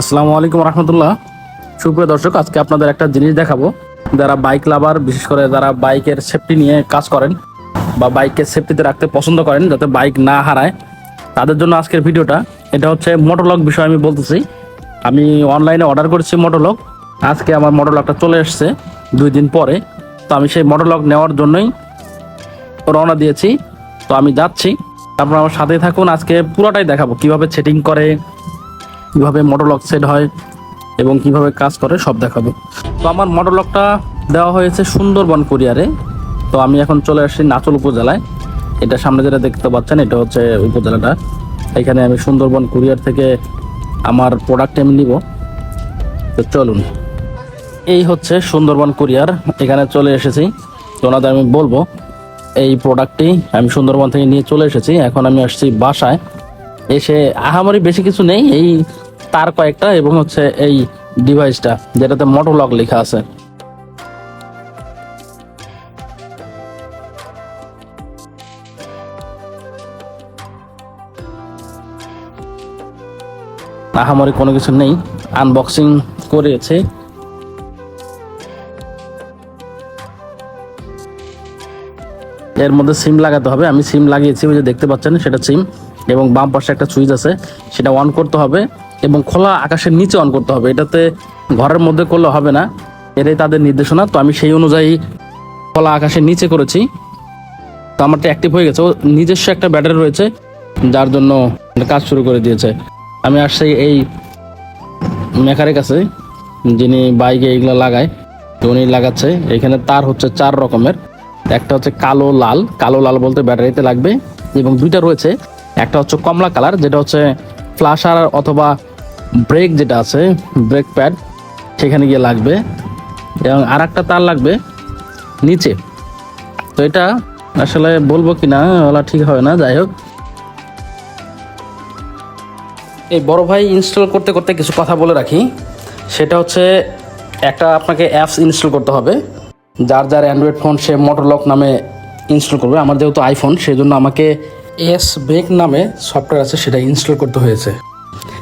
আসসালামু আলাইকুম রহমতুল্লাহ। সুপ্রিয় দর্শক, আজকে আপনাদের একটা জিনিস দেখাবো। যারা বাইক লাভার বিশেষ করে যারা বাইকের সেফটি নিয়ে কাজ করেন বা বাইকের সেফটিতে রাখতে পছন্দ করেন, যাতে বাইক না হারায়, তাদের জন্য আজকের ভিডিওটা। এটা হচ্ছে মোটরলক বিষয়ে আমি বলতেছি। আমি অনলাইনে অর্ডার করেছি মোটরলক আজকে আমার মোটরলকটা চলে এসছে দুই দিন পরে। তো আমি সেই মোটরলক নেওয়ার জন্যই রওনা দিয়েছি। তো আমি যাচ্ছি। তারপর আমার সাথে থাকুন। আজকে পুরোটাই দেখাবো। কীভাবে সেটিং করে কীভাবে মোটর লক সেট হয় এবং কীভাবে কাজ করে সব দেখাবো। তো আমার মোটর লকটা দেওয়া হয়েছে সুন্দরবন কুরিয়ারে তো আমি এখন চলে আসছি নাচল উপজেলায়। এটা সামনে যেটা দেখতে পাচ্ছেন, এটা হচ্ছে উপজেলাটা। এখানে আমি সুন্দরবন কুরিয়ার থেকে আমার প্রোডাক্ট আমি নিব। তো চলুন। এই হচ্ছে সুন্দরবন কুরিয়ার এখানে চলে এসেছি। তো ওনাদের আমি বলব, এই প্রোডাক্টটি আমি সুন্দরবন থেকে নিয়ে চলে এসেছি। এখন আমি আসছি বাসায়। এসে আহামরি বেশি কিছু নেই। এই তার কয়েকটা এবং হচ্ছে এই ডিভাইসটা যেটাতে মোটর লক লেখা আছে। আহামরি কোনো কিছু নেই আনবক্সিং করেছে। এর মধ্যে সিম লাগাতে হবে। আমি সিম লাগিয়েছি, ওই যে দেখতে পাচ্ছেন, সেটা সিম এবং বাম পাশে একটা সুইচ আছে, সেটা অন করতে হবে। এবং খোলা আকাশের নিচে অন করতে হবে। এটাতে ঘরের মধ্যে করলে হবে না। এটাই তাদের নির্দেশনা। তো আমি সেই অনুযায়ী খোলা আকাশের নিচে করেছি। তো আমারটা অ্যাক্টিভ হয়ে গেছে। ও নিজস্ব একটা ব্যাটারি রয়েছে, যার জন্য কাজ শুরু করে দিয়েছে। আমি আসছি এই মেকারের কাছে, যিনি বাইকে এইগুলো লাগায়, তো উনি লাগাচ্ছে। এখানে তার হচ্ছে চার রকমের। একটা হচ্ছে কালো লাল। কালো লাল বলতে ব্যাটারিতে লাগবে। এবং দুইটা রয়েছে। একটা হচ্ছে কমলা কালার, যেটা হচ্ছে ফ্লাশার অথবা ব্রেক যেটা আছে, ব্রেক প্যাড, সেখানে গিয়ে লাগবে। এবং আর একটা তার লাগবে নিচে। তো এটা আসলে বলব কি না ওলা ঠিক হবে না, যাই হোক। এই বড় ভাই ইনস্টল করতে করতে কিছু কথা বলে রাখি। সেটা হচ্ছে, একটা আপনাকে অ্যাপস ইনস্টল করতে হবে। যার যার অ্যান্ড্রয়েড ফোন সে মোটরলক নামে ইনস্টল করবে। আমার যেহেতু আইফোন সেই জন্য আমাকে এস বেক নামে সফটওয়্যার আছে, সেটা ইনস্টল করতে হয়েছে।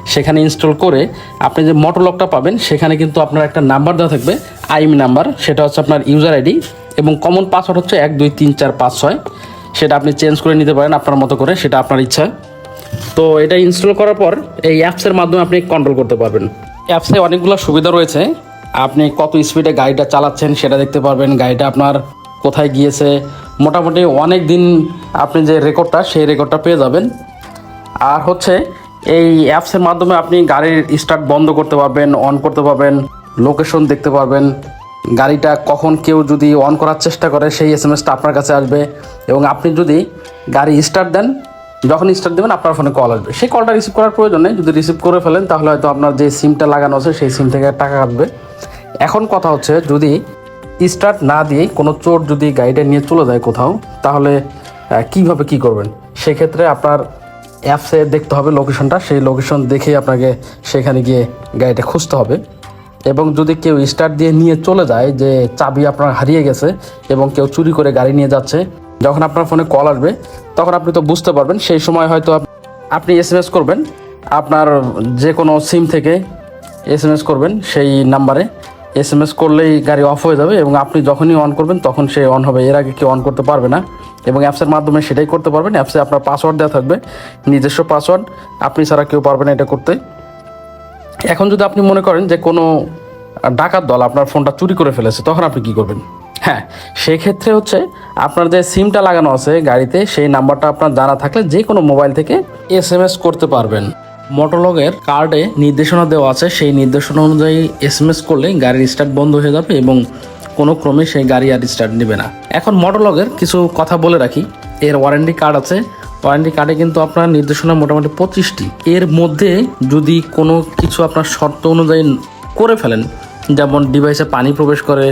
সেখানে ইনস্টল করে আপনি যে মোটরলকটা পাবেন, সেখানে কিন্তু আপনার একটা নাম্বার দেওয়া থাকবে আইএমই নাম্বার সেটা হচ্ছে আপনার ইউজার আইডি এবং কমন পাসওয়ার্ড হচ্ছে এক, দুই, তিন, চার, পাঁচ, ছয়। সেটা আপনি চেঞ্জ করে নিতে পারেন আপনার মতো করে, সেটা আপনার ইচ্ছা। তো এটা ইনস্টল করার পর এই অ্যাপসের মাধ্যমে আপনি কন্ট্রোল করতে পারবেন। অ্যাপসে অনেকগুলো সুবিধা রয়েছে। আপনি কত স্পিডে গাড়িটা চালাচ্ছেন সেটা দেখতে পারবেন। গাড়িটা আপনার কোথায় গিয়েছে? মোটামুটি অনেক দিন আপনি যে রেকর্ডটা সেই রেকর্ডটা পেয়ে যাবেন। আর হচ্ছে এই অ্যাপসের মাধ্যমে আপনি গাড়ির স্টার্ট বন্ধ করতে পারবেন, অন করতে পারবেন, লোকেশন দেখতে পারবেন। গাড়িটা কখন কেউ যদি অন করার চেষ্টা করে, সেই এস এম এসটা আপনার কাছে আসবে এবং আপনি যদি গাড়ি স্টার্ট দেন, যখন স্টার্ট দেবেন আপনার ফোনে কল আসবে। সেই কলটা রিসিভ করার প্রয়োজন নেই যদি রিসিভ করে ফেলেন, তাহলে হয়তো আপনার যে সিমটা লাগানো আছে, সেই সিম থেকে টাকা কাটবে। এখন কথা হচ্ছে, যদি স্টার্ট না দিয়েই কোনো চোর যদি গাড়িটা নিয়ে চলে যায় কোথাও, তাহলে কীভাবে কি করবেন? সেক্ষেত্রে আপনার অ্যাপসে দেখতে হবে লোকেশনটা সেই লোকেশন দেখেই আপনাকে সেখানে গিয়ে গাড়িটা খুঁজতে হবে। এবং যদি কেউ স্টার্ট দিয়ে নিয়ে চলে যায় যে চাবি আপনার হারিয়ে গেছে এবং কেউ চুরি করে গাড়ি নিয়ে যাচ্ছে, যখন আপনার ফোনে কল আসবে, তখন আপনি তো বুঝতে পারবেন, সেই সময় হয়তো আপ- আপনি এস এম এস করবেন। আপনার যে কোনো সিম থেকে এস এম এস করবেন সেই নাম্বারে এস এম এস করলেই গাড়ি অফ হয়ে যাবে এবং আপনি যখনই অন করবেন তখন সে অন হবে। এর আগে কেউ অন করতে পারবে না এবং অ্যাপসের মাধ্যমে সেটাই করতে পারবেন। অ্যাপসে আপনার পাসওয়ার্ড দেওয়া থাকবে, নিজস্ব পাসওয়ার্ড আপনি ছাড়া কেউ পারবে না এটা করতে। এখন যদি আপনি মনে করেন যে কোনো ডাকাত দল আপনার ফোনটা চুরি করে ফেলেছে, তখন আপনি কি করবেন? হ্যাঁ সেক্ষেত্রে হচ্ছে আপনার যে সিমটা লাগানো আছে গাড়িতে, সেই নাম্বারটা আপনার জানা থাকলে যে কোনো মোবাইল থেকে এস করতে পারবেন। মোটরলগের কার্ডে নির্দেশনা দেওয়া আছে। সেই নির্দেশনা অনুযায়ী এস এম এস করলে গাড়ির স্টার্ট বন্ধ হয়ে যাবে এবং কোনো ক্রমে সেই গাড়ি আর স্টার্ট নেবে না। এখন মোটরলগের কিছু কথা বলে রাখি। এর ওয়ারেন্টি কার্ড আছে। ওয়ারেন্টি কার্ডে কিন্তু আপনার নির্দেশনা মোটামুটি পঁচিশটি। এর মধ্যে যদি কোনো কিছু আপনার শর্ত অনুযায়ী করে ফেলেন, যেমন ডিভাইসে পানি প্রবেশ করে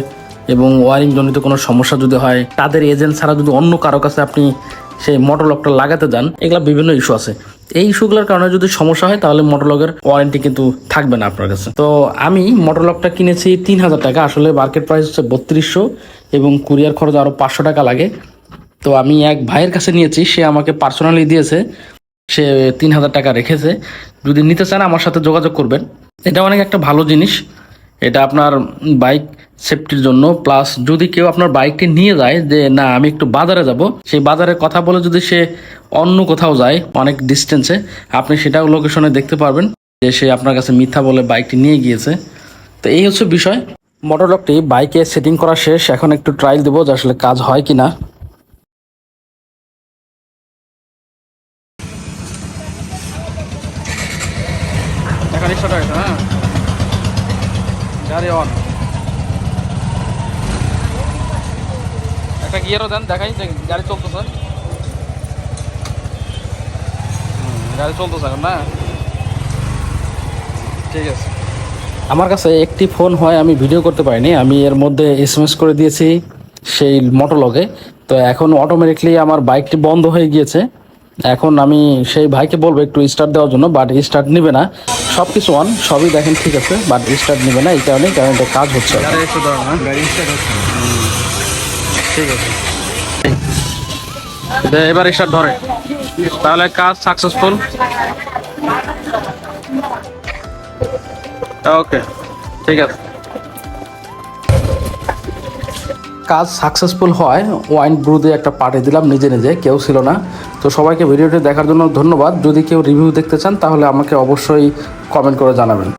এবং ওয়ারিং জনিত কোনো সমস্যা যদি হয়, তাদের এজেন্ট ছাড়া যদি অন্য কারও কাছে আপনি সেই মোটর লকটা লাগাতে যান, এগুলা বিভিন্ন ইস্যু আছে। এই ইস্যুগুলোর কারণে যদি সমস্যা হয়, তাহলে মোটরলগের ওয়ারেন্টি কিন্তু থাকবে না আপনার কাছে। তো আমি মোটরলগটা কিনেছি তিন হাজার টাকা, আসলে মার্কেট প্রাইস হচ্ছে বত্রিশশো এবং কুরিয়ার খরচ আরও পাঁচশো টাকা লাগে। তো আমি এক ভাইয়ের কাছে নিয়েছি, সে আমাকে পার্সোনালি দিয়েছে, সে তিন হাজার টাকা রেখেছে। যদি নিতে চান, আমার সাথে যোগাযোগ করবেন। এটা অনেক একটা ভালো জিনিস। এটা আপনার বাইক সেফটির জন্য প্লাস যদি কেউ আপনার বাইকটি নিয়ে যায়, যে না, আমি একটু বাজারে যাব, সেই বাজারে কথা বলে যদি সে অন্য কোথাও যায়, অনেক ডিস্টেন্সে আপনি সেটাও লোকেশনে দেখতে পারবেন যে সে আপনার কাছে মিথ্যা বলে বাইকটি নিয়ে গিয়েছে। তো এই হচ্ছে বিষয়। মোটরলকটি বাইকে সেটিং করা শেষ, এখন একটু ট্রায়াল দেবো যে আসলে কাজ হয় কি না টাকা হ্যাঁ। গাড়ি অন একটা গিয়ারও দেন দেখাই গাড়ি চলতেছে। গাড়ি চলতেছে এখন না? ঠিক আছে। আমার কাছে একটি ফোন হয় আমি ভিডিও করতে পারিনি আমি এর মধ্যে এস এম এস করে দিয়েছি সেই মোটরলগে তো এখন অটোমেটিকলি আমার বাইকটি বন্ধ হয়ে গিয়েছে। এখন আমি সেই ভাইকে বলব একটু স্টার্ট দেওয়ার জন্য বাট স্টার্ট নেবে না। সব কিছু অন সবই দেখেন ঠিক আছে বাট স্টার্ট নেবে না এই কারণে কারণ এটা কাজ হচ্ছে। দে, এবার স্টার্ট ধরে। তাহলে কাজ সাকসেসফুল ওকে ঠিক আছে। কাজ সাকসেসফুল হয় ওয়াইন ব্রু দিয়ে একটা পাঠিয়ে দিলাম, নিজে নিজে, কেউ ছিল না। তো সবাইকে ভিডিওটি দেখার জন্য ধন্যবাদ। যদি কেউ রিভিউ দেখতে চান, তাহলে আমাকে অবশ্যই কমেন্ট করে জানাবেন।